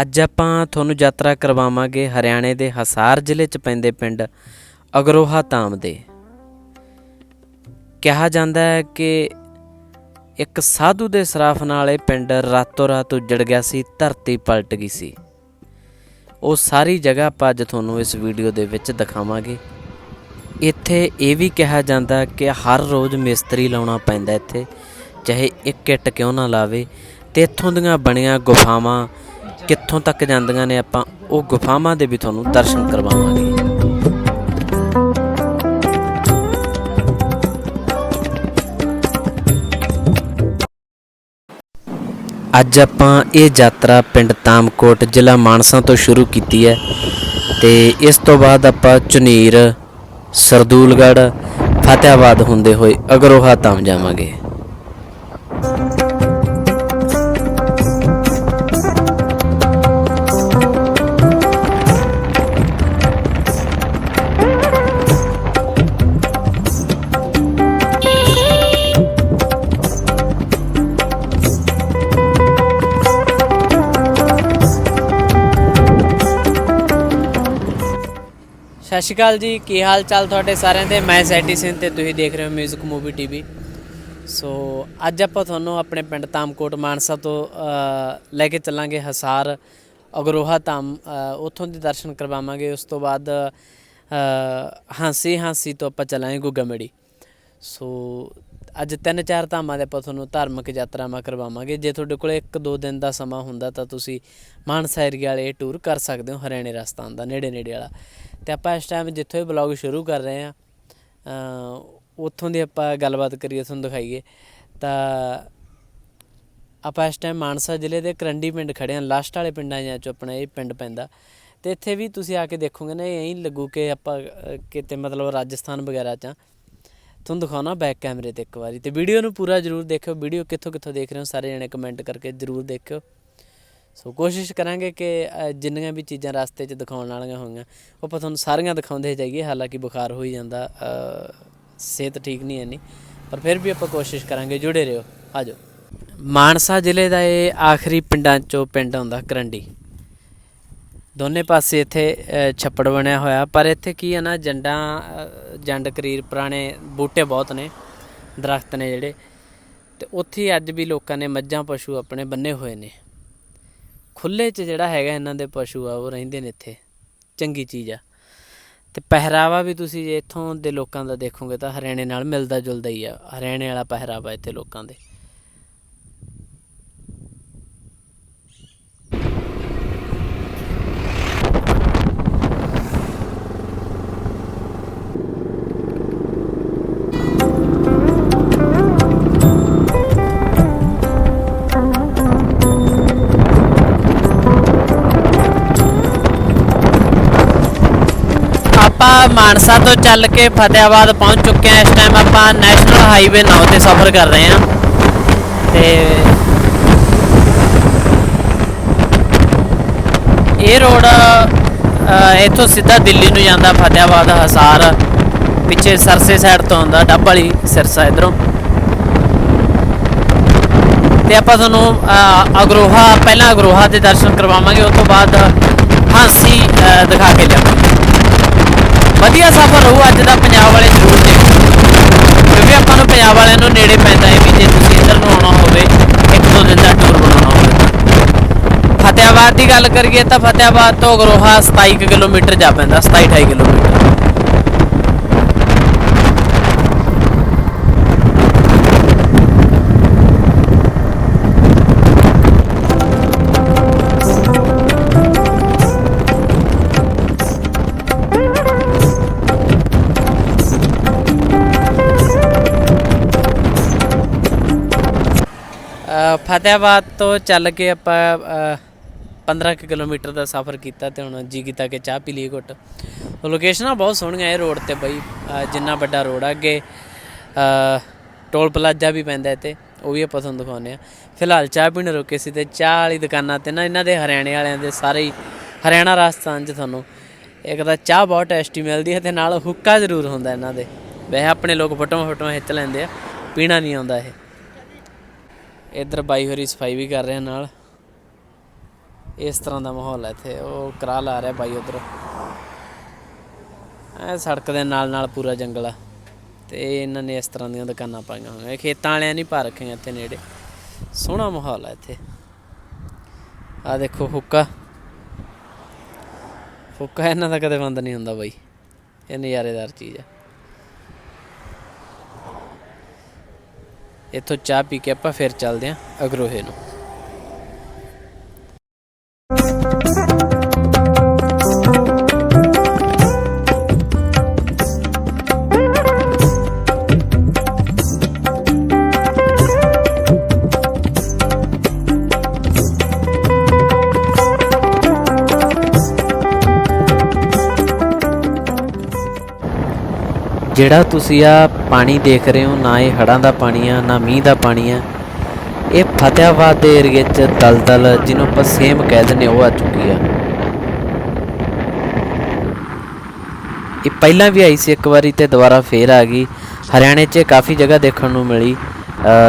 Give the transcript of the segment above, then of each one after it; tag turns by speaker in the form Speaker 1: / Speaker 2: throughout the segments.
Speaker 1: ਅੱਜ ਆਪਾਂ ਤੁਹਾਨੂੰ ਯਾਤਰਾ ਕਰਵਾਵਾਂਗੇ ਹਰਿਆਣੇ ਦੇ ਹਸਾਰ ਜ਼ਿਲ੍ਹੇ 'ਚ ਪੈਂਦੇ ਪਿੰਡ ਅਗਰੋਹਾ ਧਾਮ ਦੇ। ਕਿਹਾ ਜਾਂਦਾ ਹੈ ਕਿ ਇੱਕ ਸਾਧੂ ਦੇ ਸਰਾਫ ਨਾਲ ਇਹ ਪਿੰਡ ਰਾਤੋਂ ਰਾਤ ਉੱਜੜ ਗਿਆ ਸੀ, ਧਰਤੀ ਪਲਟ ਗਈ ਸੀ। ਉਹ ਸਾਰੀ ਜਗ੍ਹਾ ਆਪਾਂ ਅੱਜ ਤੁਹਾਨੂੰ ਇਸ ਵੀਡੀਓ ਦੇ ਵਿੱਚ ਦਿਖਾਵਾਂਗੇ। ਇੱਥੇ ਇਹ ਵੀ ਕਿਹਾ ਜਾਂਦਾ ਕਿ ਹਰ ਰੋਜ਼ ਮਿਸਤਰੀ ਲਾਉਣਾ ਪੈਂਦਾ ਇੱਥੇ, ਚਾਹੇ ਇੱਕ ਇੱਟ ਕਿਉਂ ਨਾ ਲਾਵੇ ਤੇ ਇੱਥੋਂ ਦੀਆਂ ਬਣੀਆਂ ਗੁਫਾਵਾਂ ਕਿੱਥੋਂ ਤੱਕ ਜਾਂਦੀਆਂ ਨੇ ਆਪਾਂ, ਉਹ ਗੁਫਾਵਾਂ ਦੇ ਵੀ ਤੁਹਾਨੂੰ ਦਰਸ਼ਨ ਕਰਵਾਵਾਂਗੇ। ਅੱਜ ਆਪਾਂ ਇਹ ਯਾਤਰਾ ਪਿੰਡ ਤਾਮਕੋਟ, ਜ਼ਿਲ੍ਹਾ ਮਾਨਸਾ ਤੋਂ ਸ਼ੁਰੂ ਕੀਤੀ ਹੈ ਤੇ ਇਸ ਤੋਂ ਬਾਅਦ ਆਪਾਂ ਚੁਨੀਰ ਸਰਦੂਲਗੜ੍ਹ ਫਤਿਆਬਾਦ ਹੁੰਦੇ ਹੋਏ ਅਗਰੋਹਾ ਧਾਮ ਜਾਵਾਂਗੇ। ਸ਼੍ਰੀ ਅਕਾਲ ਜੀ, ਕੀ ਹਾਲ ਚਾਲ ਤੁਹਾਡੇ ਸਾਰਿਆਂ ਦੇ? ਮੈਂ ਸੈਟੀ ਸਿੰਘ ਤੇ ਤੁਸੀਂ ਦੇਖ ਰਹੇ ਹੋ 뮤직 ਮੂਵੀ ਟੀਵੀ ਸੋ ਅੱਜ ਆਪਾਂ ਤੁਹਾਨੂੰ ਆਪਣੇ ਪਿੰਡ ਤਾਮਕੋਟ ਮਾਨਸਾ ਤੋਂ ਲੈ ਕੇ ਚੱਲਾਂਗੇ ਹਸਾਰ ਅਗਰੋਹਾ ਧਾਮ। ਉੱਥੋਂ ਦੇ ਦਰਸ਼ਨ ਕਰਵਾਵਾਂਗੇ, ਉਸ ਤੋਂ ਬਾਅਦ ਹਾਂਸੀ ਹਾਂਸੀ ਤੋਂ ਆਪਾਂ ਚੱਲਾਂਗੇ ਗੁੱਗਾਮੜੀ। ਸੋ ਅੱਜ ਤਿੰਨ ਚਾਰ ਧਾਮਾਂ ਦੇ ਆਪਾਂ ਤੁਹਾਨੂੰ ਧਾਰਮਿਕ ਯਾਤਰਾਵਾਂ ਕਰਵਾਵਾਂਗੇ। ਜੇ ਤੁਹਾਡੇ ਕੋਲ ਇੱਕ ਦੋ ਦਿਨ ਦਾ ਸਮਾਂ ਹੁੰਦਾ ਤਾਂ ਤੁਸੀਂ ਮਾਨਸਾ ਏਰੀਆ ਵਾਲੇ ਟੂਰ ਕਰ ਸਕਦੇ ਹੋ, ਹਰਿਆਣੇ ਰਸਤਾਨ ਦਾ ਨੇੜੇ ਨੇੜੇ ਵਾਲਾ। ਤੇ ਆਪਾਂ ਇਸ ਟਾਈਮ ਜਿੱਥੋਂ ਇਹ ਬਲੌਗ ਸ਼ੁਰੂ ਕਰ ਰਹੇ ਆ ਉੱਥੋਂ ਦੀ ਆਪਾਂ ਗੱਲਬਾਤ ਕਰੀਏ, ਤੁਹਾਨੂੰ ਦਿਖਾਈਏ। ਤਾਂ ਆਪਾਂ ਇਸ ਟਾਈਮ ਮਾਨਸਾ ਜ਼ਿਲ੍ਹੇ ਦੇ ਕਰੰਡੀ ਪਿੰਡ ਖੜੇ ਹਾਂ, ਲਾਸਟ ਵਾਲੇ ਪਿੰਡਾਂ ਜਾਂ ਚੋਂ ਆਪਣਾ ਇਹ ਪਿੰਡ ਪੈਂਦਾ। ਤੇ ਇੱਥੇ ਵੀ ਤੁਸੀਂ ਆ ਕੇ ਦੇਖੋਗੇ ਨਾ, ਇਹ ਐਂ ਲੱਗੂ ਕਿ ਆਪਾਂ ਕਿਤੇ ਮਤਲਬ ਰਾਜਸਥਾਨ ਵਗੈਰਾ ਚ ਆ। ਤੁਹਾਨੂੰ ਦਿਖਾਉਣਾ ਬੈਕ ਕੈਮਰੇ ਤੇ ਇੱਕ ਵਾਰੀ, ਤੇ ਵੀਡੀਓ ਨੂੰ ਪੂਰਾ ਜਰੂਰ ਦੇਖਿਓ। ਵੀਡੀਓ ਕਿੱਥੋਂ ਕਿੱਥੋਂ ਦੇਖ ਰਹੇ ਹੋ, ਸਾਰੇ ਜਣੇ ਕਮੈਂਟ ਕਰਕੇ ਜਰੂਰ ਦੇਖਿਓ। ਸੋ ਕੋਸ਼ਿਸ਼ ਕਰਾਂਗੇ ਕਿ ਜਿੰਨੀਆਂ ਵੀ ਚੀਜ਼ਾਂ ਰਸਤੇ 'ਚ ਦਿਖਾਉਣ ਵਾਲੀਆਂ ਹੋਈਆਂ, ਉਹ ਆਪਾਂ ਤੁਹਾਨੂੰ ਸਾਰੀਆਂ ਦਿਖਾਉਂਦੇ ਜਾਈਏ। ਹਾਲਾਂਕਿ ਬੁਖਾਰ ਹੋਈ ਜਾਂਦਾ ਸਿਹਤ ਠੀਕ ਨਹੀਂ ਐਨੀ ਪਰ ਫਿਰ ਵੀ ਆਪਾਂ ਕੋਸ਼ਿਸ਼ ਕਰਾਂਗੇ, ਜੁੜੇ ਰਹੋ। ਆਜੋ। ਮਾਨਸਾ ਜ਼ਿਲ੍ਹੇ ਦਾ ਇਹ ਆਖਰੀ ਪਿੰਡਾਂ 'ਚੋਂ ਪਿੰਡ ਆਉਂਦਾ, ਕਰੰਡੀ। ਦੋਨੇ ਪਾਸੇ ਇੱਥੇ ਛੱਪੜ ਬਣਿਆ ਹੋਇਆ, ਪਰ ਇੱਥੇ ਕੀ ਹੈ ਨਾ, ਜੰਡਾਂ ਜੰਡ ਕਰੀਰ ਪੁਰਾਣੇ ਬੂਟੇ ਬਹੁਤ ਨੇ, ਦਰਖਤ ਨੇ ਜਿਹੜੇ। ਤੇ ਉੱਥੇ ਅੱਜ ਵੀ ਲੋਕਾਂ ਨੇ ਮੱਝਾਂ, ਪਸ਼ੂ ਆਪਣੇ ਬੰਨੇ ਹੋਏ ਨੇ। ਖੁੱਲੇ 'ਚ ਜਿਹੜਾ ਹੈਗਾ ਇਹਨਾਂ ਦੇ ਪਸ਼ੂ ਆ, ਉਹ ਰਹਿੰਦੇ ਨੇ ਇੱਥੇ। ਚੰਗੀ ਚੀਜ਼ ਆ। ਤੇ ਪਹਿਰਾਵਾ ਵੀ ਤੁਸੀਂ ਜੇ ਇੱਥੋਂ ਦੇ ਲੋਕਾਂ ਦਾ ਦੇਖੋਗੇ ਤਾਂ ਹਰਿਆਣੇ ਨਾਲ ਮਿਲਦਾ ਜੁਲਦਾ ਹੀ ਆ। ਹਰਿਆਣੇ ਵਾਲਾ ਪਹਿਰਾਵਾ ਇੱਥੇ ਲੋਕਾਂ ਦੇ। ਮਾਨਸਾ ਤੋਂ ਚੱਲ ਕੇ ਫਤਿਆਬਾਦ ਪਹੁੰਚ ਚੁੱਕੇ ਹਾਂ। ਇਸ ਟਾਈਮ ਆਪਾਂ ਨੈਸ਼ਨਲ ਹਾਈਵੇ 9 ਤੇ ਸਫ਼ਰ ਕਰ ਰਹੇ ਹਾਂ। ਤੇ ਇਹ ਰੋਡ ਇੱਥੋਂ ਸਿੱਧਾ ਦਿੱਲੀ ਨੂੰ ਜਾਂਦਾ ਫਤਿਆਬਾਦ ਹਸਾਰ। ਪਿੱਛੇ ਸਰਸੇ ਸਾਈਡ ਤੋਂ ਆਉਂਦਾ ਡੱਬ ਵਾਲੀ ਸਿਰਸਾ ਇਧਰੋਂ। ਤੇ ਆਪਾਂ ਤੁਹਾਨੂੰ ਅਗਰੋਹਾ, ਪਹਿਲਾਂ ਅਗਰੋਹਾ ਦੇ ਦਰਸ਼ਨ ਕਰਵਾਵਾਂਗੇ। ਉਸ ਤੋਂ ਬਾਅਦ ਹਾਂਸੀ ਦਿਖਾ ਕੇ ਲਿਆਵਾਂਗੇ ਵਧੀਆ ਸਫ਼ਰ ਰਹੂ, ਅੱਜ ਦਾ ਪੰਜਾਬ ਵਾਲੇ ਜ਼ਰੂਰ ਦੇਖੋ ਕਿਉਂਕਿ ਆਪਾਂ ਨੂੰ ਪੰਜਾਬ ਵਾਲਿਆਂ ਨੂੰ ਨੇੜੇ ਪੈਂਦਾ ਹੈ ਵੀ ਜੇ ਤੁਸੀਂ ਇੱਧਰ ਨੂੰ ਆਉਣਾ ਹੋਵੇ, ਇੱਕ ਦੋ ਦਿਨ ਦਾ ਟੂਰ ਬਣਾਉਣਾ ਹੋਵੇ ਤਾਂ। ਫਤਿਆਬਾਦ ਦੀ ਗੱਲ ਕਰੀਏ ਤਾਂ ਫਤਿਆਬਾਦ ਤੋਂ ਅਗਰੋਹਾ 27 ਕੁ ਕਿਲੋਮੀਟਰ ਜਾ ਪੈਂਦਾ 27 28 ਕਿਲੋਮੀਟਰ ਫਤਿਆਬਾਦ ਤੋਂ ਚੱਲ ਕੇ ਆਪਾਂ ਅ, 15 ਕੁ ਕਿਲੋਮੀਟਰ ਦਾ ਸਫ਼ਰ ਕੀਤਾ ਤੇ ਹੁਣ ਜੀ ਕੀਤਾ ਕਿ ਚਾਹ ਪੀ ਲਈ ਘੁੱਟ। ਲੋਕੇਸ਼ਨਾਂ ਬਹੁਤ ਸੋਹਣੀਆਂ ਇਹ ਰੋਡ ਤੇ ਬਈ ਜਿੰਨਾ ਵੱਡਾ ਰੋਡ ਆ ਅੱਗੇ ਟੋਲ ਪਲਾਜ਼ਾ ਵੀ ਪੈਂਦਾ ਇੱਥੇ ਉਹ ਵੀ ਆਪਾਂ ਤੁਹਾਨੂੰ ਦਿਖਾਉਂਦੇ ਆ ਫਿਲਹਾਲ ਚਾਹ ਪੀਣ ਰੁਕੇ ਸੀ ਤੇ ਚਾਹ ਵਾਲੀ ਦੁਕਾਨਾਂ ਤੇ ਨਾ ਇਹਨਾਂ ਦੇ ਹਰਿਆਣੇ ਵਾਲਿਆਂ ਦੇ ਸਾਰੇ ਹੀ ਹਰਿਆਣਾ ਰਾਜਸਥਾਨ 'ਚ ਤੁਹਾਨੂੰ ਇੱਕ ਤਾਂ ਚਾਹ ਬਹੁਤ ਟੇਸਟੀ ਮਿਲਦੀ ਹੈ ਤੇ ਨਾਲ ਹੁੱਕਾ ਜ਼ਰੂਰ ਹੁੰਦਾ ਇਹਨਾਂ ਦੇ। ਵੈਸੇ ਆਪਣੇ ਲੋਕ ਫੋਟੋਆਂ ਫੋਟੋਆਂ ਖਿੱਚ ਲੈਂਦੇ ਆ ਪੀਣਾ ਨਹੀਂ ਆਉਂਦਾ ਇਹ। ਇੱਧਰ ਬਾਈ ਹੋਰੀ ਸਫ਼ਾਈ ਵੀ ਕਰ ਰਿਹਾ ਨਾਲ।
Speaker 2: ਇਸ ਤਰ੍ਹਾਂ ਦਾ ਮਾਹੌਲ ਹੈ ਇੱਥੇ। ਉਹ ਕਰਾ ਲਾ ਰਿਹਾ ਬਾਈ ਉਧਰ। ਐ ਸੜਕ ਦੇ ਨਾਲ ਨਾਲ ਪੂਰਾ ਜੰਗਲ ਆ। ਤੇ ਇਹਨਾਂ ਨੇ ਇਸ ਤਰ੍ਹਾਂ ਦੀਆਂ ਦੁਕਾਨਾਂ ਪਾਈਆਂ ਹੋਈਆਂ। ਖੇਤਾਂ ਵਾਲਿਆਂ ਨਹੀਂ ਪਾ ਰੱਖੀਆਂ ਇੱਥੇ ਨੇੜੇ। ਸੋਹਣਾ ਮਾਹੌਲ ਹੈ ਇੱਥੇ। ਆ ਦੇਖੋ ਹੁੱਕਾ ਹੁੱਕਾ ਇਹਨਾਂ ਦਾ ਕਦੇ ਬੰਦ ਨਹੀਂ ਹੁੰਦਾ ਬਾਈ। ਇਹ ਨਜ਼ਾਰੇਦਾਰ ਚੀਜ਼ ਆ। ਇੱਥੋਂ ਚਾਹ ਪੀ ਕੇ ਆਪਾਂ ਫਿਰ ਚੱਲਦੇ ਆਂ ਅਗਰੋਹੇ ਨੂੰ। ਜਿਹੜਾ ਤੁਸੀਂ ਆ ਪਾਣੀ ਦੇਖ ਰਹੇ ਹੋ, ਨਾ ਇਹ ਹੜਾਂ ਦਾ ਪਾਣੀ ਆ, ਨਾ ਮੀਂਹ ਦਾ ਪਾਣੀ ਆ, ਇਹ ਫਤਿਆਬਾਦ ਦੇ ਏਰੀਏ 'ਚ ਦਲਦਲ, ਜਿਹਨੂੰ ਆਪਾਂ ਸੇਮ ਕਹਿ ਦਿੰਦੇ ਉਹ ਆ ਚੁੱਕੀ ਆ। ਇਹ ਪਹਿਲਾਂ ਵੀ ਆਈ ਸੀ ਇੱਕ ਵਾਰੀ ਤੇ ਦੁਬਾਰਾ ਫੇਰ ਆ ਗਈ। ਹਰਿਆਣੇ 'ਚ ਕਾਫੀ ਜਗ੍ਹਾ ਦੇਖਣ ਨੂੰ ਮਿਲੀ।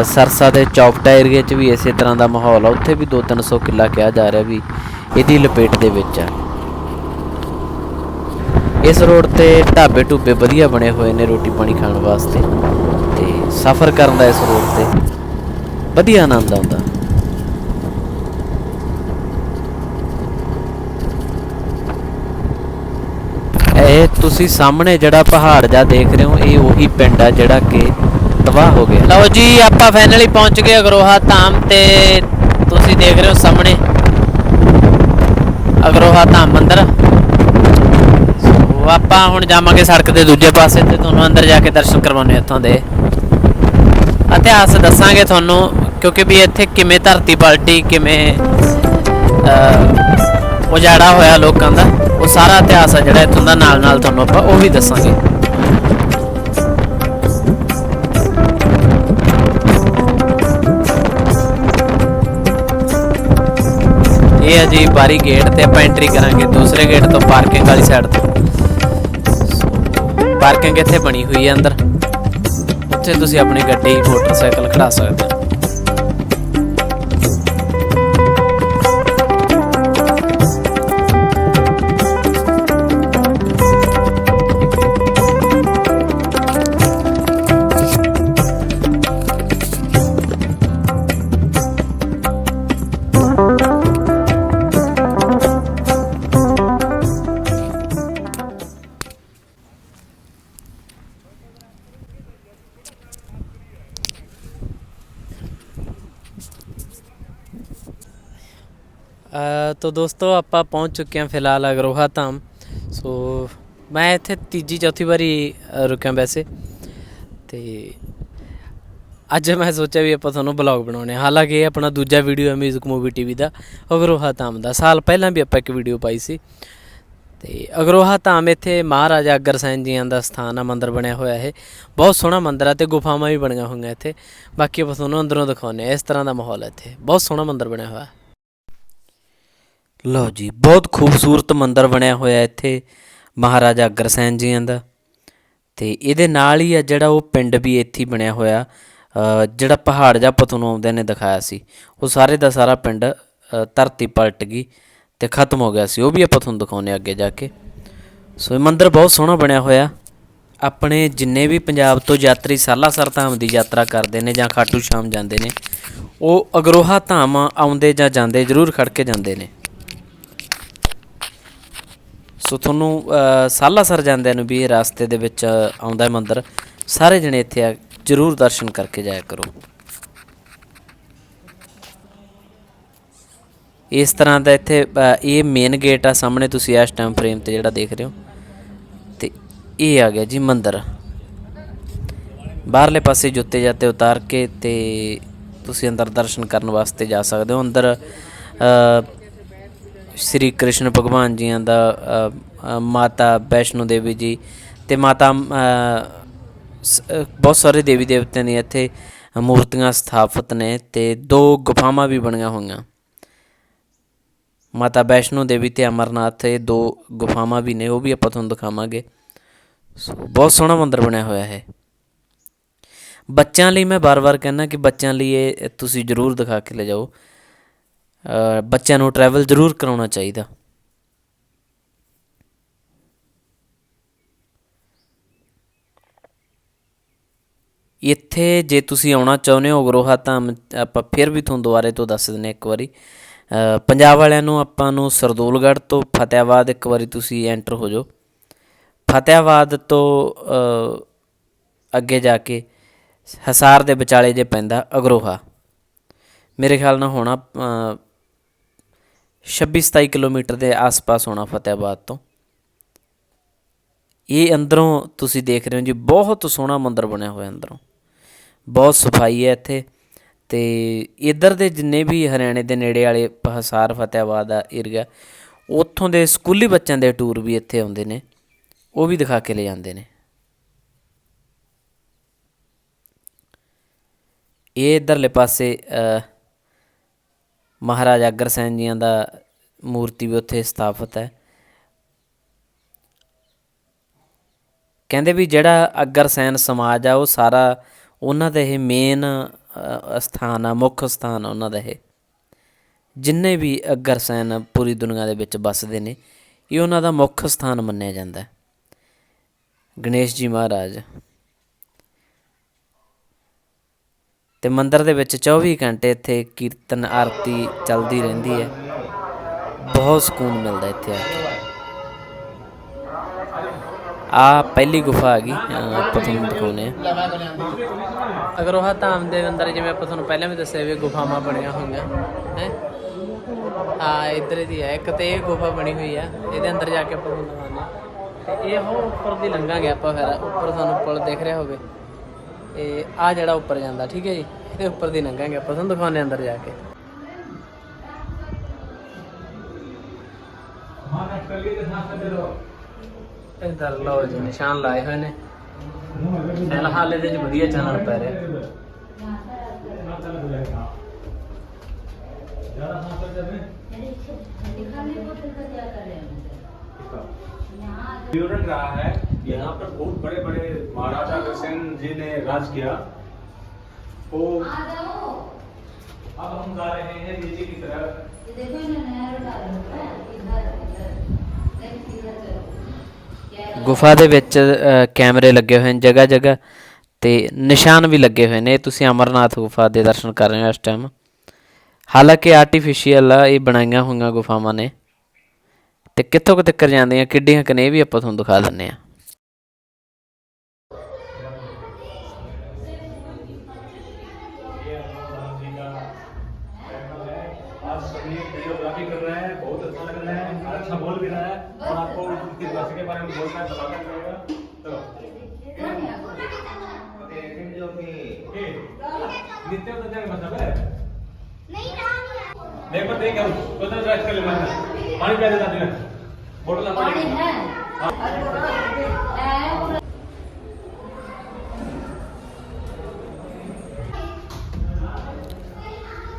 Speaker 2: ਸਰਸਾ ਦੇ ਚੌਪਟਾ ਏਰੀਏ 'ਚ ਵੀ ਇਸੇ ਤਰ੍ਹਾਂ ਦਾ ਮਾਹੌਲ ਆ। ਉੱਥੇ ਵੀ 2-300 ਕਿੱਲਾ ਕਿਹਾ ਜਾ ਰਿਹਾ ਵੀ ਇਹਦੀ ਲਪੇਟ ਦੇ ਵਿੱਚ ਆ। ਇਸ ਰੋਡ ਤੇ ਢਾਬੇ ਢੁੱਬੇ ਵਧੀਆ ਬਣੇ ਹੋਏ ਨੇ ਰੋਟੀ ਪਾਣੀ ਖਾਣ ਵਾਸਤੇ ਤੇ ਸਫ਼ਰ ਕਰਨ ਦਾ ਇਸ ਰੋਡ ਤੇ ਵਧੀਆ ਆਨੰਦ ਆਉਂਦਾ। ਇਹ ਤੁਸੀਂ ਸਾਹਮਣੇ ਜਿਹੜਾ ਪਹਾੜ ਜਾ ਦੇਖ ਰਹੇ ਹੋ, ਇਹ ਉਹੀ ਪਿੰਡ ਆ ਜਿਹੜਾ ਕਿ ਤਬਾਹ ਹੋ ਗਿਆ। ਲਓ ਜੀ, ਆਪਾਂ ਫਾਈਨਲੀ ਪਹੁੰਚ ਗਏ ਅਗਰੋਹਾ ਧਾਮ ਤੇ। ਤੁਸੀਂ ਦੇਖ ਰਹੇ ਹੋ ਸਾਹਮਣੇ ਅਗਰੋਹਾ ਧਾਮ ਮੰਦਿਰ। ਸੋ ਆਪਾਂ ਹੁਣ ਜਾਵਾਂਗੇ ਸੜਕ ਦੇ ਦੂਜੇ ਪਾਸੇ ਤੇ ਤੁਹਾਨੂੰ ਅੰਦਰ ਜਾ ਕੇ ਦਰਸ਼ਨ ਕਰਵਾਉਣੇ ਇੱਥੋਂ ਦੇ। ਇਤਿਹਾਸ ਦੱਸਾਂਗੇ ਤੁਹਾਨੂੰ ਕਿਉਂਕਿ ਵੀ ਇੱਥੇ ਕਿਵੇਂ ਧਰਤੀ ਪਲਟੀ, ਕਿਵੇਂ ਉਜਾੜਾ ਹੋਇਆ ਲੋਕਾਂ ਦਾ, ਉਹ ਸਾਰਾ ਇਤਿਹਾਸ ਆ ਜਿਹੜਾ ਇੱਥੋਂ ਦਾ ਨਾਲ ਨਾਲ ਤੁਹਾਨੂੰ ਆਪਾਂ ਉਹ ਵੀ ਦੱਸਾਂਗੇ। ਇਹ ਹੈ ਜੀ ਬਾਰੀ ਗੇਟ ਤੇ ਆਪਾਂ ਐਂਟਰੀ ਕਰਾਂਗੇ, ਦੂਸਰੇ ਗੇਟ ਤੋਂ ਪਾਰਕਿੰਗ ਵਾਲੀ ਸਾਈਡ ਤੋਂ। ਪਾਰਕਿੰਗ ਇੱਥੇ ਬਣੀ ਹੋਈ ਹੈ ਅੰਦਰ। ਉੱਥੇ ਤੁਸੀਂ ਆਪਣੀ ਗੱਡੀ ਮੋਟਰਸਾਈਕਲ ਖੜਾ ਸਕਦੇ ਹੋ। ਤੋ ਦੋਸਤੋ, ਆਪਾਂ ਪਹੁੰਚ ਚੁੱਕੇ ਹਾਂ ਫਿਲਹਾਲ ਅਗਰੋਹਾ ਧਾਮ। ਸੋ ਮੈਂ ਇੱਥੇ ਤੀਜੀ, ਚੌਥੀ ਵਾਰੀ ਰੁਕਿਆ ਵੈਸੇ। ਤੇ ਅੱਜ ਮੈਂ ਸੋਚਿਆ ਵੀ ਆਪਾਂ ਤੁਹਾਨੂੰ ਬਲੌਗ ਬਣਾਉਣੇ ਆ। ਹਾਲਾਂਕਿ ਇਹ ਆਪਣਾ ਦੂਜਾ ਵੀਡੀਓ ਹੈ ਮਿਊਜ਼ਿਕ ਮੂਵੀ ਟੀਵੀ ਦਾ, ਅਗਰੋਹਾ ਧਾਮ ਦਾ। ਸਾਲ ਪਹਿਲਾਂ ਵੀ ਆਪਾਂ ਇੱਕ ਵੀਡੀਓ ਪਾਈ ਸੀ। ਤੇ ਅਗਰੋਹਾ ਧਾਮ ਇੱਥੇ ਮਹਾਰਾਜਾ ਅਗਰਸੈਨ ਜੀਆਂ ਦਾ ਸਥਾਨ ਆ, ਮੰਦਿਰ ਬਣਿਆ ਹੋਇਆ ਇਹ। ਬਹੁਤ ਸੋਹਣਾ ਮੰਦਿਰ ਆ ਤੇ ਗੁਫਾਵਾਂ ਵੀ ਬਣੀਆਂ ਹੋਈਆਂ ਇੱਥੇ। ਬਾਕੀ ਆਪਾਂ ਤੁਹਾਨੂੰ ਅੰਦਰੋਂ ਦਿਖਾਉਂਦੇ ਆ ਇਸ ਤਰ੍ਹਾਂ ਦਾ ਮਾਹੌਲ ਹੈ ਇੱਥੇ। ਬਹੁਤ ਸੋਹਣਾ ਮੰਦਿਰ ਬਣਿਆ ਹੋਇਆ। ਲਓ ਜੀ, ਬਹੁਤ ਖੂਬਸੂਰਤ ਮੰਦਿਰ ਬਣਿਆ ਹੋਇਆ ਇੱਥੇ, ਮਹਾਰਾਜਾ ਅਗਰਸੈਨ ਜੀਆਂ ਦਾ। ਤੇ ਇਹਦੇ ਨਾਲ ਹੀ ਆ ਜਿਹੜਾ ਉਹ ਪਿੰਡ ਵੀ ਇੱਥੇ ਬਣਿਆ ਹੋਇਆ ਜਿਹੜਾ ਪਹਾੜ ਜਾਂ ਤੁਹਾਨੂੰ ਆਉਂਦੇ ਨੇ ਦਿਖਾਇਆ ਸੀ। ਉਹ ਸਾਰੇ ਦਾ ਸਾਰਾ ਪਿੰਡ ਧਰਤੀ ਪਲਟ ਗਈ ਤੇ ਖਤਮ ਹੋ ਗਿਆ ਸੀ। ਉਹ ਵੀ ਆਪਾਂ ਤੁਹਾਨੂੰ ਦਿਖਾਉਨੇ ਅੱਗੇ ਜਾ ਕੇ। ਸੋ ਇਹ ਮੰਦਿਰ ਬਹੁਤ ਸੋਹਣਾ ਬਣਿਆ ਹੋਇਆ। ਆਪਣੇ ਜਿੰਨੇ ਵੀ ਪੰਜਾਬ ਤੋਂ ਯਾਤਰੀ ਸਾਲਾਸਰ ਧਾਮ ਦੀ ਯਾਤਰਾ ਕਰਦੇ ਨੇ ਜਾਂ ਖਾਟੂ ਸ਼ਾਮ ਜਾਂਦੇ ਨੇ, ਉਹ ਅਗਰੋਹਾ ਧਾਮ ਆਉਂਦੇ ਜਾਂ ਜਾਂਦੇ, ਜ਼ਰੂਰ ਖੜ ਕੇ ਜਾਂਦੇ ਨੇ। ਸੋ ਤੁਹਾਨੂੰ ਅ, ਸਾਲਾਸਰ ਜਾਂਦਿਆਂ ਨੂੰ ਵੀ ਇਹ ਰਸਤੇ ਦੇ ਵਿੱਚ ਆਉਂਦਾ ਹੈ ਮੰਦਿਰ ਸਾਰੇ ਜਣੇ ਇੱਥੇ ਆ ਜ਼ਰੂਰ ਦਰਸ਼ਨ ਕਰਕੇ ਜਾਇਆ ਕਰੋ। ਇਸ ਤਰ੍ਹਾਂ ਦਾ ਇੱਥੇ ਇਹ ਮੇਨ ਗੇਟ ਆ ਸਾਹਮਣੇ ਤੁਸੀਂ ਇਸ ਟਾਈਮ ਫਰੇਮ ਤੇ ਜਿਹੜਾ ਦੇਖ ਰਹੇ ਹੋ। ਤੇ ਇਹ ਆ ਗਿਆ ਜੀ ਮੰਦਿਰ। ਬਾਹਰਲੇ ਪਾਸੇ ਜੁੱਤੇ ਜਾਤੇ ਉਤਾਰ ਕੇ ਤੇ ਤੁਸੀਂ ਅੰਦਰ ਦਰਸ਼ਨ ਕਰਨ ਵਾਸਤੇ ਜਾ ਸਕਦੇ ਹੋ। ਅੰਦਰ ਸ੍ਰੀ ਕ੍ਰਿਸ਼ਨ ਭਗਵਾਨ ਜੀਆਂ ਦਾ ਮਾਤਾ ਵੈਸ਼ਨੋ ਦੇਵੀ ਜੀ ਤੇ ਮਾਤਾ ਸ- ਬਹੁਤ ਸਾਰੇ ਦੇਵੀ ਦੇਵਤਿਆਂ ਦੀਆਂ ਇੱਥੇ ਮੂਰਤੀਆਂ ਸਥਾਪਿਤ ਨੇ ਤੇ ਦੋ ਗੁਫਾਵਾਂ ਵੀ ਬਣੀਆਂ ਹੋਈਆਂ। ਮਾਤਾ ਵੈਸ਼ਨੋ ਦੇਵੀ ਤੇ ਅਮਰਨਾਥ, ਇਹ ਦੋ ਗੁਫਾਵਾਂ ਵੀ ਨੇ, ਉਹ ਵੀ ਆਪਾਂ ਤੁਹਾਨੂੰ ਦਿਖਾਵਾਂਗੇ। ਸੋ ਬਹੁਤ ਸੋਹਣਾ ਮੰਦਿਰ ਬਣਿਆ ਹੋਇਆ ਹੈ। ਬੱਚਿਆਂ ਲਈ ਮੈਂ ਬਾਰ-ਬਾਰ ਕਹਿੰਦਾ ਕਿ ਬੱਚਿਆਂ ਲਈ ਇਹ ਤੁਸੀਂ ਜ਼ਰੂਰ ਦਿਖਾ ਕੇ ਲੈ ਜਾਓ। ਬੱਚਿਆਂ ਨੂੰ ਟਰੈਵਲ ਜ਼ਰੂਰ ਕਰਾਉਣਾ ਚਾਹੀਦਾ। ਇੱਥੇ ਜੇ ਤੁਸੀਂ ਆਉਣਾ ਚਾਹੁੰਦੇ ਹੋ ਅਗਰੋਹਾ ਧਾਮ ਆਪਾਂ ਫਿਰ ਵੀ ਤੁਹਾਨੂੰ ਦੁਬਾਰੇ ਤੋਂ ਦੱਸ ਦਿੰਦੇ ਹਾਂ ਇੱਕ ਵਾਰੀ। ਪੰਜਾਬ ਵਾਲਿਆਂ ਨੂੰ ਆਪਾਂ ਨੂੰ ਸਰਦੂਲਗੜ੍ਹ ਤੋਂ ਫਤਿਆਬਾਦ ਇੱਕ ਵਾਰੀ ਤੁਸੀਂ ਐਂਟਰ ਹੋ ਜਾਓ। ਫਤਿਆਬਾਦ ਤੋਂ ਅੱਗੇ ਜਾ ਕੇ ਹਸਾਰ ਦੇ ਵਿਚਾਲੇ ਜੇ ਪੈਂਦਾ ਅਗਰੋਹਾ। ਮੇਰੇ ਖਿਆਲ ਨਾਲ ਹੋਣਾ 26 27 ਕਿਲੋਮੀਟਰ ਦੇ ਆਸ-ਪਾਸ ਹੋਣਾ ਫਤਿਆਬਾਦ ਤੋਂ। ਇਹ ਅੰਦਰੋਂ ਤੁਸੀਂ ਦੇਖ ਰਹੇ ਹੋ ਜੀ, ਬਹੁਤ ਸੋਹਣਾ ਮੰਦਿਰ ਬਣਿਆ ਹੋਇਆ ਅੰਦਰੋਂ। ਬਹੁਤ ਸਫ਼ਾਈ ਹੈ ਇੱਥੇ ਤੇ ਇਧਰ ਦੇ ਜਿੰਨੇ ਵੀ ਹਰਿਆਣੇ ਦੇ ਨੇੜੇ ਵਾਲੇ ਪ- ਹਿਸਾਰ ਫਤਿਆਬਾਦ ਦਾ ਏਰੀਆ, ਉੱਥੋਂ ਦੇ ਸਕੂਲੀ ਬੱਚਿਆਂ ਦੇ ਟੂਰ ਵੀ ਇੱਥੇ ਆਉਂਦੇ ਨੇ, ਉਹ ਵੀ ਦਿਖਾ ਕੇ ਲੈ ਜਾਂਦੇ ਨੇ। ਇਹ ਇਧਰਲੇ ਪਾਸੇ ਮਹਾਰਾਜਾ ਅਗਰਸੈਨ ਜੀਆਂ ਦਾ ਮੂਰਤੀ ਵੀ ਉੱਥੇ ਸਥਾਪਿਤ ਹੈ। ਕਹਿੰਦੇ ਵੀ ਜਿਹੜਾ ਅਗਰਸੈਨ ਸਮਾਜ ਆ, ਉਹ ਸਾਰਾ ਉਹਨਾਂ ਦਾ ਇਹ ਮੇਨ ਸਥਾਨ ਆ, ਮੁੱਖ ਸਥਾਨ ਆ ਉਹਨਾਂ ਦਾ ਇਹ ਜਿੰਨੇ ਵੀ ਅਗਰਸੈਨ ਪੂਰੀ ਦੁਨੀਆ ਦੇ ਵਿੱਚ ਵੱਸਦੇ ਨੇ, ਇਹ ਉਹਨਾਂ ਦਾ ਮੁੱਖ ਸਥਾਨ ਮੰਨਿਆ ਜਾਂਦਾ ਹੈ। ਗਣੇਸ਼ ਜੀ ਮਹਾਰਾਜ ਤੇ ਮੰਦਿਰ ਦੇ ਵਿੱਚ 24 ਘੰਟੇ ਇੱਥੇ ਕੀਰਤਨ, ਆਰਤੀ ਚੱਲਦੀ ਰਹਿੰਦੀ ਹੈ। ਬਹੁਤ ਸਕੂਨ ਮਿਲਦਾ ਇੱਥੇ ਆ ਕੇ। ਆ ਪਹਿਲੀ ਗੁਫਾ ਆ ਗਈ ਆਪਾਂ ਤੁਹਾਨੂੰ ਦਿਖਾਉਨੇ ਆ ਅਗਰ ਉਹ ਧਾਮ ਦੇ ਅੰਦਰ ਜਿਵੇਂ ਆਪਾਂ ਤੁਹਾਨੂੰ ਪਹਿਲਾਂ ਵੀ ਦੱਸਿਆ ਵੀ ਗੁਫਾਵਾਂ ਬਣੀਆਂ ਹੋਈਆਂ, ਹੈ? ਆ ਇੱਧਰ ਦੀ ਹੈ, ਇੱਕ ਤੇ ਇਹ ਗੁਫਾ ਬਣੀ ਹੋਈ ਆ, ਇਹਦੇ ਅੰਦਰ ਜਾ ਕੇ ਆਪਾਂ ਤੁਹਾਨੂੰ ਦਿਖਾਉਂਦੇ ਇਹ ਉਹ ਉੱਪਰ ਦੀ ਲੰਘਾਂਗੇ ਆਪਾਂ ਫਿਰ, ਉੱਪਰ ਤੁਹਾਨੂੰ ਪੁਲ ਦਿਖ ਰਿਹਾ ਹੋਵੇ। ਇਹ ਆ ਜਿਹੜਾ ਉੱਪਰ ਜਾਂਦਾ ਠੀਕ ਹੈ ਜੀ? ਇਹਦੇ ਉੱਪਰ ਦੀ ਲੰਘਾਂਗੇ ਆਪਾਂ ਤੁਹਾਨੂੰ ਦਿਖਾਉਣੇ ਅੰਦਰ ਜਾ ਕੇ। ਇਧਰ ਲੋ ਜੀ ਨਿਸ਼ਾਨ ਲਾਏ ਹੋਏ ਨੇ। ਫਿਲਹਾਲ ਇਹਦੇ ਵਧੀਆ ਚੱਲਣ ਪੈ ਰਿਹਾ।
Speaker 3: ਜ਼ਿਆਦਾ ਸਾਫ਼ ਕਰ ਹਾਂ ਯਹਾਂ ਡਿਊਰੈਂਟ ਰਹਾ ਹੈ। यहाँ पर बहुत बड़े बड़े महाराजा अग्रसेन जी ने राज किया तो अब हम जा रहे हैं नीचे की तरफ
Speaker 2: ਗੁਫਾ ਦੇ ਵਿੱਚ ਅ, ਕੈਮਰੇ ਲੱਗੇ ਹੋਏ ਨੇ ਜਗ੍ਹਾ ਜਗ੍ਹਾ ਤੇ ਨਿਸ਼ਾਨ ਵੀ ਲੱਗੇ ਹੋਏ ਨੇ ਇਹ ਤੁਸੀਂ ਅਮਰਨਾਥ ਗੁਫਾ ਦੇ ਦਰਸ਼ਨ ਕਰ ਰਹੇ ਹੋ ਇਸ ਟਾਈਮ ਹਾਲਾਂਕਿ ਆਰਟੀਫੀਸ਼ੀਅਲ ਆ ਇਹ ਬਣਾਈਆਂ ਹੋਈਆਂ ਗੁਫਾਵਾਂ ਨੇ ਤੇ ਕਿੱਥੋਂ ਕੁ ਤੱਕ ਜਾਂਦੀਆਂ ਕਿੱਡੀਆਂ ਕਨੇ ਇਹ ਵੀ ਆਪਾਂ ਤੁਹਾਨੂੰ ਦਿਖਾ ਦਿੰਨੇ ਆ
Speaker 3: देखो देख हम उधर ड्राइव कर ले मैं पानी पिला देता तुम्हें बोतल ला पानी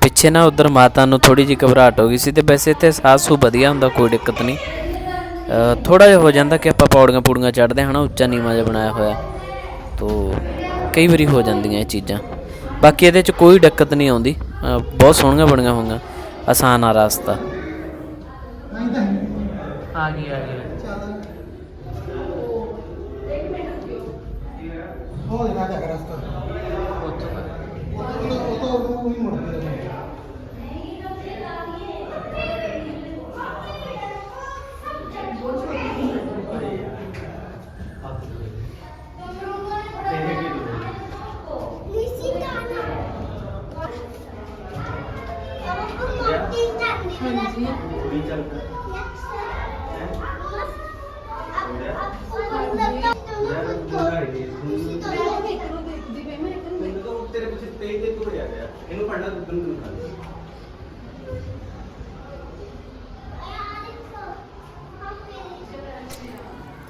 Speaker 2: ਪਿੱਛੇ ਨਾ ਉਧਰ ਮਾਤਾ ਨੂੰ ਥੋੜੀ ਜਿਹੀ ਘਬਰਾਹਟ ਹੋ ਗਈ ਸੀ ਤੇ ਵੈਸੇ ਇੱਥੇ ਸਾਹ ਸੂ ਵਧੀਆ ਹੁੰਦਾ ਕੋਈ ਦਿੱਕਤ ਨਹੀਂ ਥੋੜਾ ਜਿਹਾ ਹੋ ਜਾਂਦਾ ਕਿ ਆਪਾਂ ਪੌੜੀਆਂ ਪੂੜੀਆਂ ਚੜ੍ਹਦੇ ਹਾਂ ਨਾ ਉੱਚਾ ਨੀਵਾਂ ਜਿਹਾ ਬਣਾਇਆ ਹੋਇਆ ਤੋ ਕਈ ਵਾਰੀ ਹੋ ਜਾਂਦੀਆਂ ਇਹ ਚੀਜ਼ਾਂ ਬਾਕੀ ਇਹਦੇ 'ਚ ਕੋਈ ਦਿੱਕਤ ਨਹੀਂ ਆਉਂਦੀ ਅ, ਬਹੁਤ ਸੋਹਣੀਆਂ ਬਣੀਆਂ ਹੋਈਆਂ ਆਸਾਨ ਆ ਰਸਤਾ। ਆ ਗਈ ਆ ਗਈ
Speaker 4: ਉਹ ਦੇਖਾ ਜਾ ਰਸਤਾ ਉਹ ਤੋਂ ਉਹ ਵੀ ਮੁੜ ਗਿਆ
Speaker 3: ਤੇਰੇ ਪਿੱਛੇ ਤੇਜ਼ ਤੇ ਤੁਰ ਗਿਆ ਇਹਨੂੰ ਫੜਨਾ ਦੁੱਧ ਨੂੰ ਖਾ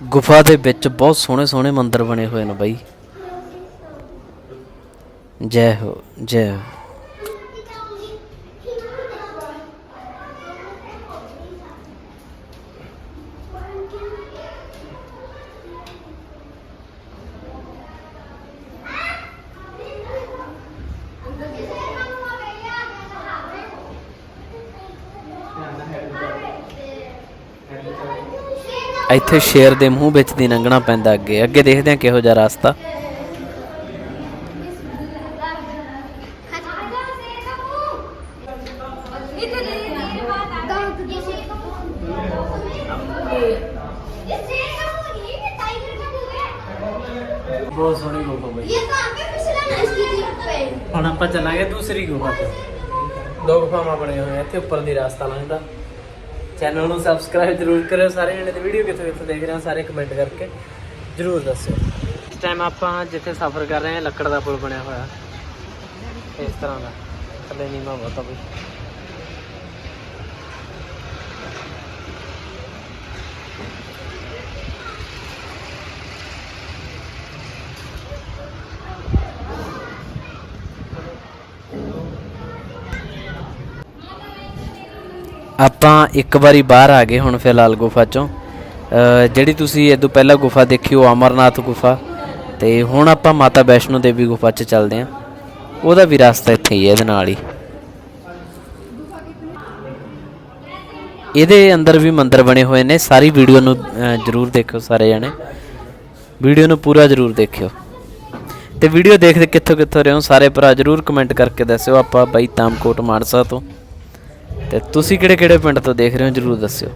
Speaker 2: ਗੁਫਾ ਦੇ ਵਿੱਚ ਬਹੁਤ ਸੋਹਣੇ ਸੋਹਣੇ ਮੰਦਿਰ ਬਣੇ ਹੋਏ ਨੇ ਬਾਈ। ਜੈ ਹੋ ਜੈ ਇੱਥੇ ਸ਼ੇਰ ਦੇ ਮੂੰਹ ਵਿੱਚ ਦੀ ਲੰਘਣਾ ਪੈਂਦਾ ਅੱਗੇ। ਅੱਗੇ ਦੇਖਦੇ ਹਾਂ ਕਿਹੋ ਜਿਹਾ ਰਸਤਾ। ਇੱਥੇ ਉੱਪਰ ਦੀ ਰਸਤਾ ਲੰਘਦਾ। ਚੈਨਲ ਨੂੰ ਸਬਸਕ੍ਰਾਈਬ ਜ਼ਰੂਰ ਕਰਿਓ ਸਾਰੇ ਜਣੇ ਤੇ ਵੀਡੀਓ ਕਿੱਥੋਂ ਕਿੱਥੋਂ ਦੇਖ ਰਹੇ ਹੋ ਸਾਰੇ ਕਮੈਂਟ ਕਰਕੇ ਜ਼ਰੂਰ ਦੱਸਿਓ। ਇਸ ਟਾਈਮ ਆਪਾਂ ਜਿੱਥੇ ਸਫ਼ਰ ਕਰ ਰਹੇ ਹਾਂ, ਲੱਕੜ ਦਾ ਪੁਲ ਬਣਿਆ ਹੋਇਆ। ਇਸ ਤਰ੍ਹਾਂ ਦਾ। ਥੱਲੇ ਨੀਵਾਂ ਬਹੁਤਾ ਆ ਬਈ। ਆਪਾਂ ਇੱਕ ਵਾਰੀ ਬਾਹਰ ਆ ਗਏ ਹੁਣ ਫਿਲਹਾਲ ਗੁਫਾ ਚੋਂ। ਜਿਹੜੀ ਤੁਸੀਂ ਇਹ ਤੋਂ ਪਹਿਲਾਂ ਗੁਫਾ ਦੇਖੀ ਉਹ ਅਮਰਨਾਥ ਗੁਫਾ। ਤੇ ਹੁਣ ਆਪਾਂ ਮਾਤਾ ਵੈਸ਼ਨੋ ਦੇਵੀ ਗੁਫਾ 'ਚ ਚੱਲਦੇ ਆਂ। ਉਹਦਾ ਵੀ ਰਸਤਾ ਇੱਥੇ ਹੀ ਹੈ, ਇਹਦੇ ਨਾਲ ਹੀ। ਇਹਦੇ ਅੰਦਰ ਵੀ ਮੰਦਰ ਬਣੇ ਹੋਏ ਨੇ। ਸਾਰੀ ਵੀਡੀਓ ਨੂੰ ਜ਼ਰੂਰ ਦੇਖਿਓ ਸਾਰੇ ਜਣੇ। ਵੀਡੀਓ ਨੂੰ ਪੂਰਾ ਜ਼ਰੂਰ ਦੇਖਿਓ। ਤੇ ਵੀਡੀਓ ਦੇਖਦੇ ਕਿੱਥੋਂ ਕਿੱਥੋਂ ਰਹੇ ਹੋ, ਸਾਰੇ ਭਰਾ ਜ਼ਰੂਰ ਕਮੈਂਟ ਕਰਕੇ ਦੱਸਿਓ। ਆਪਾਂ ਬਾਈ ਤਾਮਕੋਟ ਮਾਨਸਾ ਤੋਂ। ਤੇ ਤੁਸੀਂ ਕਿਹੜੇ ਕਿਹੜੇ ਪਿੰਡ ਤੋਂ ਦੇਖ ਰਹੇ ਹੋ ਜਰੂਰ ਦੱਸਿਓ।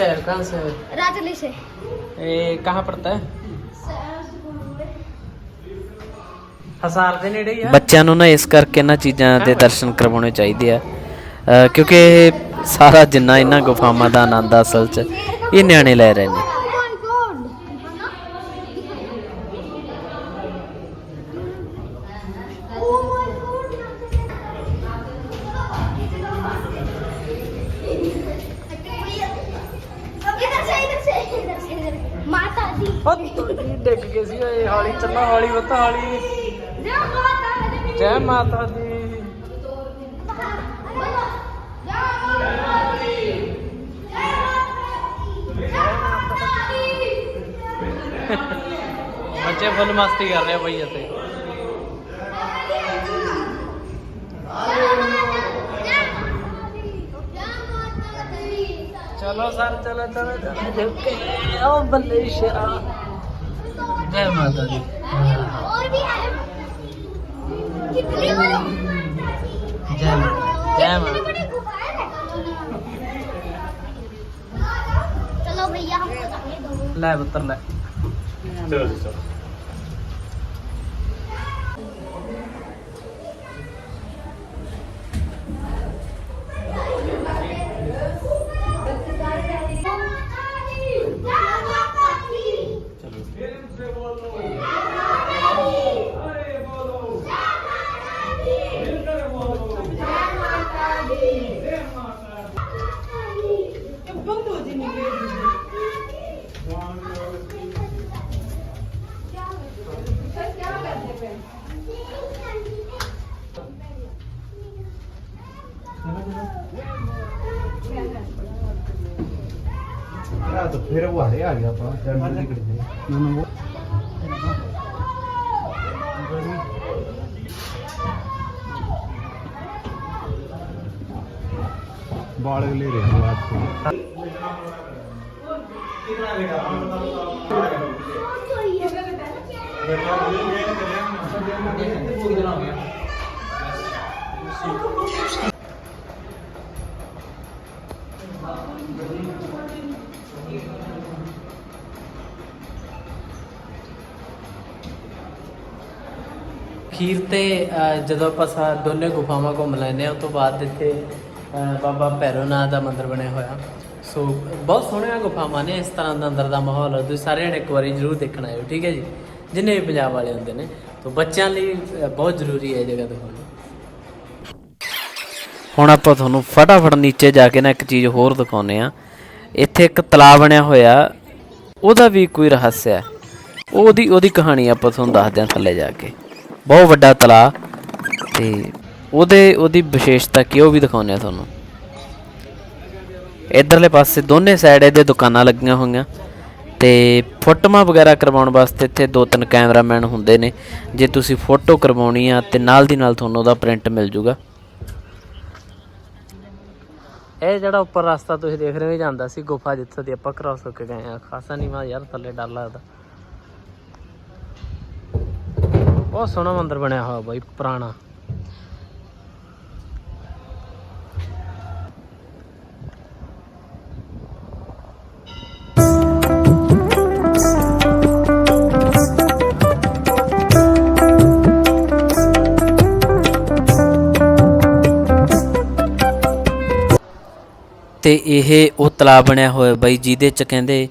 Speaker 1: जल्दी से।
Speaker 2: कहाँ से है कहाँ से है
Speaker 1: राजली से
Speaker 2: ये कहाँ पड़ता है ਹਸਾਰ ਦੇ ਨੇੜੇ ਹੀ ਆ ਬੱਚਿਆਂ ਨੂੰ ਨਾ ਇਸ ਕਰਕੇ ਇਹਨਾਂ ਚੀਜ਼ਾਂ ਦੇ ਦਰਸ਼ਨ ਕਰਵਾਉਣੇ ਚਾਹੀਦੇ ਆ ਅ, ਕਿਉਂਕਿ ਇਹ ਸਾਰਾ ਜਿੰਨਾ ਇਹਨਾਂ ਗੁਫਾਵਾਂ ਦਾ ਆਨੰਦ ਆ ਅਸਲ 'ਚ ਇਹ ਨਿਆਣੇ ਲੈ ਰਹੇ ਨੇ
Speaker 1: बच्चे फुल मस्ती कर रहे हैं भैया से
Speaker 2: चलो सर चलो चलो चलो। ओ बल्ले
Speaker 1: जय माता दी।
Speaker 2: जय जय
Speaker 4: माता ला बतर ले 제가 됐죠. ਬਾਲ ਲੈ ਰਹੇ ਹੋ ਆਜ ਤੋਂ
Speaker 2: ਖੀਰ ਤੇ ਅ, ਜਦੋਂ ਆਪਾਂ ਸਾ ਦੋਨੇ ਗੁਫਾਵਾਂ ਘੁੰਮ ਲੈਂਦੇ ਆ ਉਸ ਤੋਂ ਬਾਅਦ ਇੱਥੇ ਅ, ਬਾਬਾ ਭੈਰੋਨਾਥ ਦਾ ਮੰਦਿਰ ਬਣਿਆ ਹੋਇਆ। ਸੋ ਬਹੁਤ ਸੋਹਣੀਆਂ ਗੁਫਾਵਾਂ ਨੇ ਇਸ ਤਰ੍ਹਾਂ ਦਾ ਅੰਦਰ ਦਾ ਮਾਹੌਲ। ਤੁਸੀਂ ਸਾਰਿਆਂ ਨੇ ਇੱਕ ਵਾਰੀ ਜ਼ਰੂਰ ਦੇਖਣਾ ਆਇਓ, ਠੀਕ ਹੈ ਜੀ? ਜਿੰਨੇ ਵੀ ਪੰਜਾਬ ਵਾਲੇ ਹੁੰਦੇ ਨੇ। ਤੋਂ ਬੱਚਿਆਂ ਲਈ ਬਹੁਤ ਜ਼ਰੂਰੀ ਹੈ ਇਹ ਜਗ੍ਹਾ ਦਿਖਾਉਣੀ ਹੁਣ ਆਪਾਂ ਤੁਹਾਨੂੰ ਫਟਾਫਟ ਨੀਚੇ ਜਾ ਕੇ ਨਾ ਇੱਕ ਚੀਜ਼ ਹੋਰ ਦਿਖਾਉਨੇ ਆ ਇੱਥੇ ਇੱਕ ਤਲਾਅ ਬਣਿਆ ਹੋਇਆ। ਉਹਦਾ ਵੀ ਕੋਈ ਰਹੱਸ ਹੈ। ਉਹਦੀ ਉਹਦੀ ਕਹਾਣੀ ਆਪਾਂ ਤੁਹਾਨੂੰ ਦੱਸਦੇ ਹਾਂ ਥੱਲੇ ਜਾ ਕੇ। ਬਹੁਤ ਵੱਡਾ ਤਲਾਅ ਤੇ ਉਹਦੇ, ਉਹਦੀ ਵਿਸ਼ੇਸ਼ਤਾ ਕੀ ਉਹ ਵੀ ਦਿਖਾਉਂਦੇ ਆ ਤੁਹਾਨੂੰ। ਇਧਰਲੇ ਪਾਸੇ ਦੋਨੇ ਸਾਈਡ ਇਹਦੇ ਦੁਕਾਨਾਂ ਲੱਗੀਆਂ ਹੋਈਆਂ ਤੇ ਫੋਟੋਆਂ ਵਗੈਰਾ ਕਰਵਾਉਣ ਵਾਸਤੇ ਇੱਥੇ ਦੋ ਤਿੰਨ ਕੈਮਰਾਮੈਨ ਹੁੰਦੇ ਨੇ। ਜੇ ਤੁਸੀਂ ਫੋਟੋ ਕਰਵਾਉਣੀ ਆ ਤੇ ਨਾਲ ਦੀ ਨਾਲ ਤੁਹਾਨੂੰ ਉਹਦਾ ਪ੍ਰਿੰਟ ਮਿਲ ਜੂਗਾ। ਇਹ ਜਿਹੜਾ ਉੱਪਰ ਰਸਤਾ ਤੁਸੀਂ ਦੇਖ ਰਹੇ ਹੋ ਜਾਂਦਾ ਸੀ ਗੁਫਾ ਜਿੱਥੋਂ ਦੀ ਆਪਾਂ ਕ੍ਰਾਸ ਹੋ ਕੇ ਗਏ ਆ। ਖਾਸਾ ਨਹੀਂ ਮਾ ਯਾਰ, ਥੱਲੇ ਡਰ ਲੱਗਦਾ। ਬਹੁਤ ਸੋਹਣਾ ਮੰਦਿਰ ਬਣਿਆ ਹੋਇਆ ਬਾਈ, ਪੁਰਾਣਾ। ਤੇ ਇਹ ਉਹ ਤਲਾਬ ਬਣਿਆ ਹੋਇਆ ਬਾਈ ਜਿਹਦੇ ਚ ਕਹਿੰਦੇ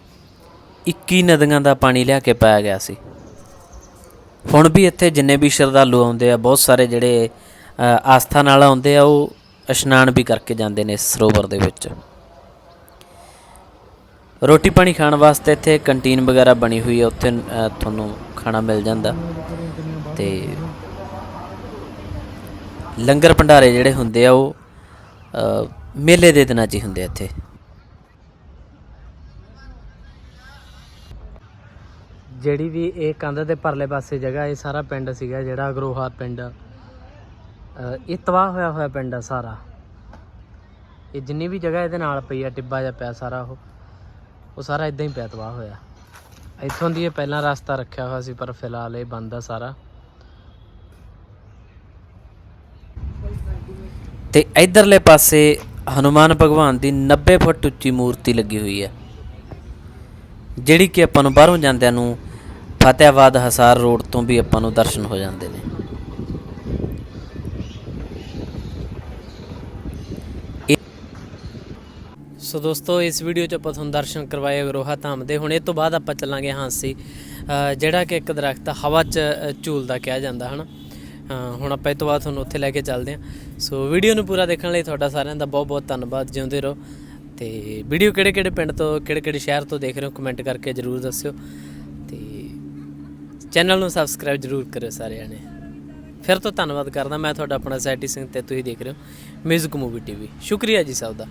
Speaker 2: 21 ਨਦੀਆਂ ਦਾ ਪਾਣੀ ਲਿਆ ਕੇ ਪਾਇਆ ਗਿਆ ਸੀ। ਹੁਣ ਵੀ ਇੱਥੇ ਜਿੰਨੇ ਵੀ ਸ਼ਰਧਾਲੂ ਆਉਂਦੇ ਆ, ਬਹੁਤ ਸਾਰੇ ਜਿਹੜੇ ਆਸਥਾ ਨਾਲ ਆਉਂਦੇ ਆ, ਉਹ ਇਸ਼ਨਾਨ ਵੀ ਕਰਕੇ ਜਾਂਦੇ ਨੇ ਇਸ ਸਰੋਵਰ ਦੇ ਵਿੱਚ। ਰੋਟੀ ਪਾਣੀ ਖਾਣ ਵਾਸਤੇ ਇੱਥੇ ਕੰਟੀਨ ਵਗੈਰਾ ਬਣੀ ਹੋਈ ਹੈ ਉੱਥੇ ਤੁਹਾਨੂੰ ਖਾਣਾ ਮਿਲ ਜਾਂਦਾ। ਤੇ ਲੰਗਰ ਭੰਡਾਰੇ ਜਿਹੜੇ ਹੁੰਦੇ ਆ, ਉਹ ਮੇਲੇ ਦੇ ਦਿਨਾਂ 'ਚ ਹੀ ਹੁੰਦੇ ਇੱਥੇ। ਜਿਹੜੀ ਵੀ ਇਹ ਕੰਧ ਦੇ ਪਰਲੇ ਪਾਸੇ ਜਗ੍ਹਾ ਇਹ ਸਾਰਾ ਪਿੰਡ ਸੀਗਾ ਜਿਹੜਾ ਅਗਰੋਹਾ ਪਿੰਡ। ਇਹ ਤਬਾਹ ਹੋਇਆ ਹੋਇਆ ਪਿੰਡ ਆ ਸਾਰਾ। ਇਹ ਜਿੰਨੀ ਵੀ ਜਗ੍ਹਾ ਇਹਦੇ ਨਾਲ ਪਈ ਆ ਟਿੱਬਾ ਜਿਹਾ ਪਿਆ ਸਾਰਾ ਉਹ ਉਹ ਸਾਰਾ ਇਦਾਂ ਹੀ ਪਿਆ ਤਬਾਹ ਹੋਇਆ। ਇੱਥੋਂ ਦੀ ਇਹ ਪਹਿਲਾਂ ਰਸਤਾ ਰੱਖਿਆ ਹੋਇਆ ਸੀ ਪਰ ਫਿਲਹਾਲ ਇਹ ਬੰਦ ਆ ਸਾਰਾ। ਤੇ ਇਧਰਲੇ ਪਾਸੇ ਹਨੂਮਾਨ ਭਗਵਾਨ ਦੀ 90 ਫੁੱਟ ਉੱਚੀ ਮੂਰਤੀ ਲੱਗੀ ਹੋਈ ਹੈ, ਜਿਹੜੀ ਕਿ ਆਪਾਂ ਨੂੰ ਬਾਹਰੋਂ ਜਾਂਦਿਆਂ ਨੂੰ ਫਤਿਆਬਾਦ ਹਸਾਰ ਰੋਡ ਤੋਂ ਵੀ ਆਪਾਂ ਨੂੰ ਦਰਸ਼ਨ ਹੋ ਜਾਂਦੇ ਨੇ। ਸੋ ਦੋਸਤੋ, ਇਸ ਵੀਡੀਓ 'ਚ ਆਪਾਂ ਤੁਹਾਨੂੰ ਦਰਸ਼ਨ ਕਰਵਾਏ ਅਗਰੋਹਾ ਧਾਮ ਦੇ। ਹੁਣ ਇਹ ਤੋਂ ਬਾਅਦ ਆਪਾਂ ਚੱਲਾਂਗੇ ਹਾਂਸੀ ਜਿਹੜਾ ਕਿ ਇੱਕ ਦਰਖਤ ਹਵਾ 'ਚ ਝੂਲਦਾ ਕਿਹਾ ਜਾਂਦਾ, ਹਨਾ? ਹਾਂ ਹੁਣ ਆਪਾਂ ਇਹ ਤੋਂ ਬਾਅਦ ਤੁਹਾਨੂੰ ਉੱਥੇ ਲੈ ਕੇ ਚੱਲਦੇ ਹਾਂ। ਸੋ ਵੀਡੀਓ ਨੂੰ ਪੂਰਾ ਦੇਖਣ ਲਈ ਤੁਹਾਡਾ ਸਾਰਿਆਂ ਦਾ ਬਹੁਤ ਬਹੁਤ ਧੰਨਵਾਦ, ਜਿਉਂਦੇ ਰਹੋ। ਤੇ ਵੀਡੀਓ ਕਿਹੜੇ ਕਿਹੜੇ ਪਿੰਡ ਤੋਂ, ਕਿਹੜੇ ਕਿਹੜੇ ਸ਼ਹਿਰ ਤੋਂ ਦੇਖ ਰਹੇ ਹੋ ਕਮੈਂਟ ਕਰਕੇ ਜਰੂਰ ਦੱਸਿਓ। ਤੇ ਚੈਨਲ ਨੂੰ ਸਬਸਕ੍ਰਾਈਬ ਜਰੂਰ ਕਰਿਓ ਸਾਰਿਆਂ ਨੇ। ਫਿਰ ਤੋਂ ਧੰਨਵਾਦ ਕਰਦਾ ਮੈਂ ਤੁਹਾਡਾ ਆਪਣਾ ਸੈਟੀ ਸਿੰਘ ਤੇ ਤੁਸੀਂ ਦੇਖ ਰਹੇ ਹੋ ਮਿਊਜ਼ਿਕ ਮੂਵੀ ਟੀਵੀ ਸ਼ੁਕਰੀਆ ਜੀ ਸਭ ਦਾ।